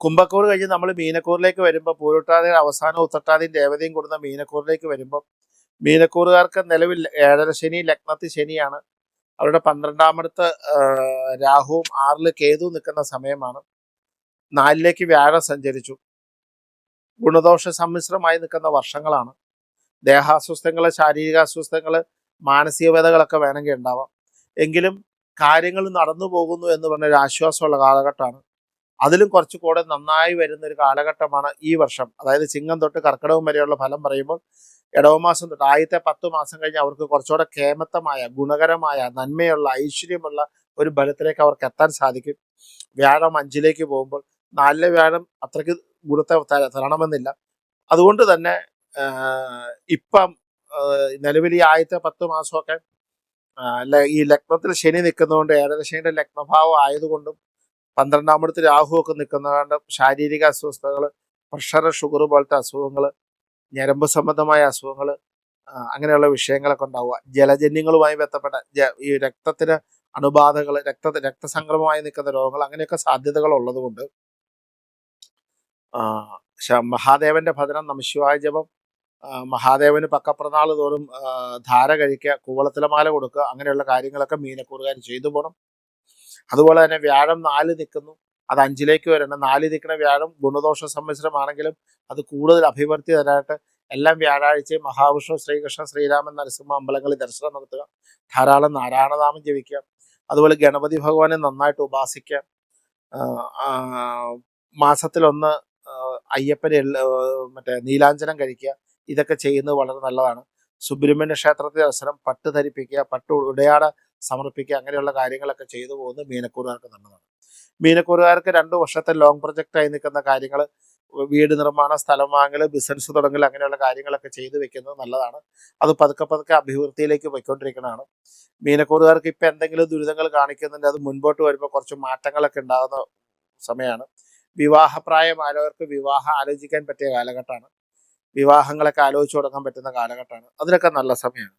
കുംഭക്കൂർ കഴിഞ്ഞ് നമ്മൾ മീനക്കൂറിലേക്ക് വരുമ്പോൾ പൂരുട്ടാതി അവസാനം ഉത്തട്ടാതിയും ദേവതയും കൂടുന്ന മീനക്കൂറിലേക്ക് വരുമ്പോൾ മീനക്കൂറുകാർക്ക് നിലവിൽ ഏഴര ശനി ലഗ്നത്തിൽ ശനിയാണ്. അവരുടെ പന്ത്രണ്ടാമടുത്ത് രാഹുവും ആറിൽ കേതു നിൽക്കുന്ന സമയമാണ്. നാലിലേക്ക് വ്യാഴം സഞ്ചരിച്ചു. ഗുണദോഷ സമ്മിശ്രമായി നിൽക്കുന്ന വർഷങ്ങളാണ്. ദേഹാസ്വസ്ഥങ്ങൾ ശാരീരിക അസ്വസ്ഥങ്ങൾ മാനസിക വ്യതകളൊക്കെ വേണമെങ്കിൽ ഉണ്ടാവാം. എങ്കിലും കാര്യങ്ങൾ നടന്നു പോകുന്നു എന്ന് പറഞ്ഞൊരു ആശ്വാസമുള്ള കാലഘട്ടമാണ്. അതിലും കുറച്ച് കൂടെ നന്നായി വരുന്ന ഒരു കാലഘട്ടമാണ് ഈ വർഷം. അതായത് ചിങ്ങം തൊട്ട് കർക്കിടകം വരെയുള്ള ഫലം പറയുമ്പോൾ ഇടവമാസം തൊട്ട് ആദ്യത്തെ പത്ത് മാസം കഴിഞ്ഞ് അവർക്ക് കുറച്ചുകൂടെ കേമത്തമായ ഗുണകരമായ നന്മയുള്ള ഐശ്വര്യമുള്ള ഒരു ബലത്തിലേക്ക് അവർക്ക് എത്താൻ സാധിക്കും. വ്യാഴം അഞ്ചിലേക്ക് പോകുമ്പോൾ നാലിലെ വ്യാഴം അത്രയ്ക്ക് ഗുണത്തെ തരണമെന്നില്ല. അതുകൊണ്ട് തന്നെ ഇപ്പം നിലവിൽ ഈ ആദ്യത്തെ പത്ത് മാസമൊക്കെ ഈ ലഗ്നത്തിൽ ശനി നിൽക്കുന്നതുകൊണ്ട് ഏഴര ശനിയുടെ ലഗ്നഭാവം ആയതുകൊണ്ടും പന്ത്രണ്ടാമടുത്ത് രാഹു ഒക്കെ നിൽക്കുന്നതുകൊണ്ട് ശാരീരിക അസ്വസ്ഥതകൾ പ്രഷർ ഷുഗർ പോലത്തെ അസുഖങ്ങൾ ഞരമ്പ് സംബന്ധമായ അസുഖങ്ങൾ അങ്ങനെയുള്ള വിഷയങ്ങളൊക്കെ ഉണ്ടാവുക. ജലജന്യങ്ങളുമായി ബന്ധപ്പെട്ട ഈ രക്തത്തിന് അണുബാധകൾ രക്ത രക്തസംക്രമമായി നിൽക്കുന്ന രോഗങ്ങൾ അങ്ങനെയൊക്കെ സാധ്യതകൾ ഉള്ളതുകൊണ്ട് മഹാദേവന്റെ ഭജനം നമശിവായ ജപം മഹാദേവന് പക്കപ്രനാൾ തോറും ധാര കഴിക്കുക കൂവളത്തിലെ മാല കൊടുക്കുക അങ്ങനെയുള്ള കാര്യങ്ങളൊക്കെ മീനക്കൂറുകാർ ചെയ്തു പോകണം അതുപോലെ തന്നെ വ്യാഴം നാല് നിൽക്കുന്നു. അത് അഞ്ചിലേക്ക് വരണം നാല് നിൽക്കുന്ന വ്യാഴം ഗുണദോഷ സമ്മിശ്രമാണെങ്കിലും അത് കൂടുതൽ അഭിവൃദ്ധി തരാനായിട്ട് എല്ലാം വ്യാഴാഴ്ച മഹാവിഷ്ണു ശ്രീകൃഷ്ണ ശ്രീരാമൻ നരസിംഹ അമ്പലങ്ങളിൽ ദർശനം നടത്തുക. ധാരാളം നാരായണനാമം ജപിക്കുക. അതുപോലെ ഗണപതി ഭഗവാനെ നന്നായിട്ട് ഉപാസിക്കുക. മാസത്തിലൊന്ന് അയ്യപ്പന് മറ്റേ നീലാഞ്ജനം കഴിക്കുക. ഇതൊക്കെ ചെയ്യുന്നത് വളരെ നല്ലതാണ്. സുബ്രഹ്മണ്യ ക്ഷേത്രത്തിൽ ദർശനം പട്ട് ധരിപ്പിക്കുക പട്ട് ഉടയാട സമർപ്പിക്കുക അങ്ങനെയുള്ള കാര്യങ്ങളൊക്കെ ചെയ്തു പോകുന്നത് മീനക്കൂറുകാർക്ക് നല്ലതാണ്. മീനക്കൂറുകാർക്ക് രണ്ട് വർഷത്തെ ലോങ് പ്രൊജക്റ്റായി നിൽക്കുന്ന കാര്യങ്ങൾ വീട് നിർമ്മാണ സ്ഥലം വാങ്ങൽ ബിസിനസ് തുടങ്ങൽ അങ്ങനെയുള്ള കാര്യങ്ങളൊക്കെ ചെയ്തു വെക്കുന്നത് നല്ലതാണ്. അത് പതുക്കെ പതുക്കെ അഭിവൃദ്ധിയിലേക്ക് പോയിക്കൊണ്ടിരിക്കുന്നതാണ് മീനക്കൂറുകാർക്ക് ഇപ്പം എന്തെങ്കിലും ദുരിതങ്ങൾ കാണിക്കുന്നുണ്ട് അത് മുൻപോട്ട് വരുമ്പോൾ കുറച്ച് മാറ്റങ്ങളൊക്കെ ഉണ്ടാകുന്ന സമയമാണ്. വിവാഹപ്രായമായവർക്ക് വിവാഹം ആലോചിക്കാൻ പറ്റിയ കാലഘട്ടമാണ്. വിവാഹങ്ങളൊക്കെ ആലോചിച്ചു തുടങ്ങാൻ പറ്റുന്ന കാലഘട്ടമാണ്. അതിനൊക്കെ നല്ല സമയമാണ്.